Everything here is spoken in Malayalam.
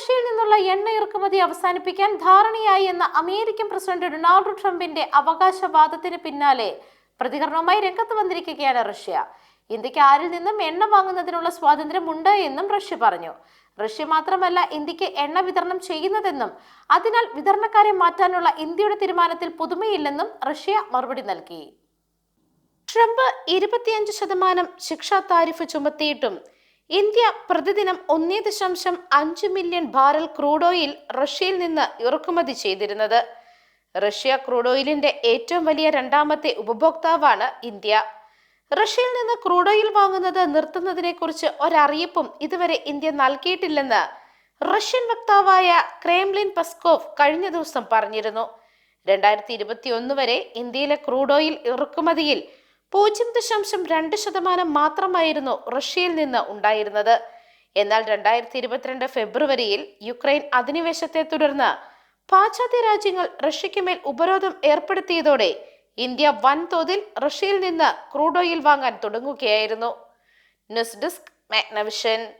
റഷ്യയിൽ നിന്നുള്ള എണ്ണ ഇറക്കുമതി അവസാനിപ്പിക്കാൻ ധാരണയായി എന്ന അമേരിക്കൻ പ്രസിഡന്റ് ഡൊണാൾഡ് ട്രംപിന്റെ അവകാശവാദത്തിന് പിന്നാലെ പ്രതികരണവുമായി രംഗത്ത് വന്നിരിക്കുകയാണ് റഷ്യ. ഇന്ത്യയ്ക്ക് ആരിൽ നിന്നും എണ്ണ വാങ്ങുന്നതിനുള്ള സ്വാതന്ത്ര്യമുണ്ട് എന്നും റഷ്യ പറഞ്ഞു. റഷ്യ മാത്രമല്ല ഇന്ത്യയ്ക്ക് എണ്ണ വിതരണം ചെയ്യുന്നതെന്നും അതിനാൽ വിതരണക്കാരെ മാറ്റാനുള്ള ഇന്ത്യയുടെ തീരുമാനത്തിൽ പുതുമയില്ലെന്നും റഷ്യ മറുപടി നൽകി. ട്രംപ് ഇരുപത്തിയഞ്ച് ശതമാനം ശിക്ഷാ താരിഫ് ചുമത്തിയിട്ടും ഇന്ത്യ പ്രതിദിനം ഒന്നേ ദശാംശം അഞ്ച് മില്യൺ ബാരൽ ക്രൂഡ് ഓയിൽ റഷ്യയിൽ നിന്ന് ഇറക്കുമതി ചെയ്തിരുന്നത്. റഷ്യ ക്രൂഡ് ഓയിലിന്റെ ഏറ്റവും വലിയ രണ്ടാമത്തെ ഉപഭോക്താവാണ് ഇന്ത്യ. റഷ്യയിൽ നിന്ന് ക്രൂഡ് ഓയിൽ വാങ്ങുന്നത് നിർത്തുന്നതിനെക്കുറിച്ച് ഒരറിയിപ്പും ഇതുവരെ ഇന്ത്യ നൽകിയിട്ടില്ലെന്ന് റഷ്യൻ വക്താവായ ക്രേംലിൻ പസ്കോവ് കഴിഞ്ഞ ദിവസം പറഞ്ഞിരുന്നു. രണ്ടായിരത്തി വരെ ഇന്ത്യയിലെ ക്രൂഡ് ഓയിൽ ഇറക്കുമതിയിൽ പൂജ്യം ദശാംശം രണ്ട് ശതമാനം മാത്രമായിരുന്നു റഷ്യയിൽ നിന്ന് ഉണ്ടായിരുന്നത്. എന്നാൽ രണ്ടായിരത്തി ഇരുപത്തിരണ്ട് ഫെബ്രുവരിയിൽ യുക്രൈൻ അധിനിവേശത്തെ തുടർന്ന് പാശ്ചാത്യ രാജ്യങ്ങൾ റഷ്യയ്ക്ക് മേൽ ഉപരോധം ഏർപ്പെടുത്തിയതോടെ ഇന്ത്യ വൻതോതിൽ റഷ്യയിൽ നിന്ന് ക്രൂഡ് ഓയിൽ വാങ്ങാൻ തുടങ്ങുകയായിരുന്നു. News desk Magnavision.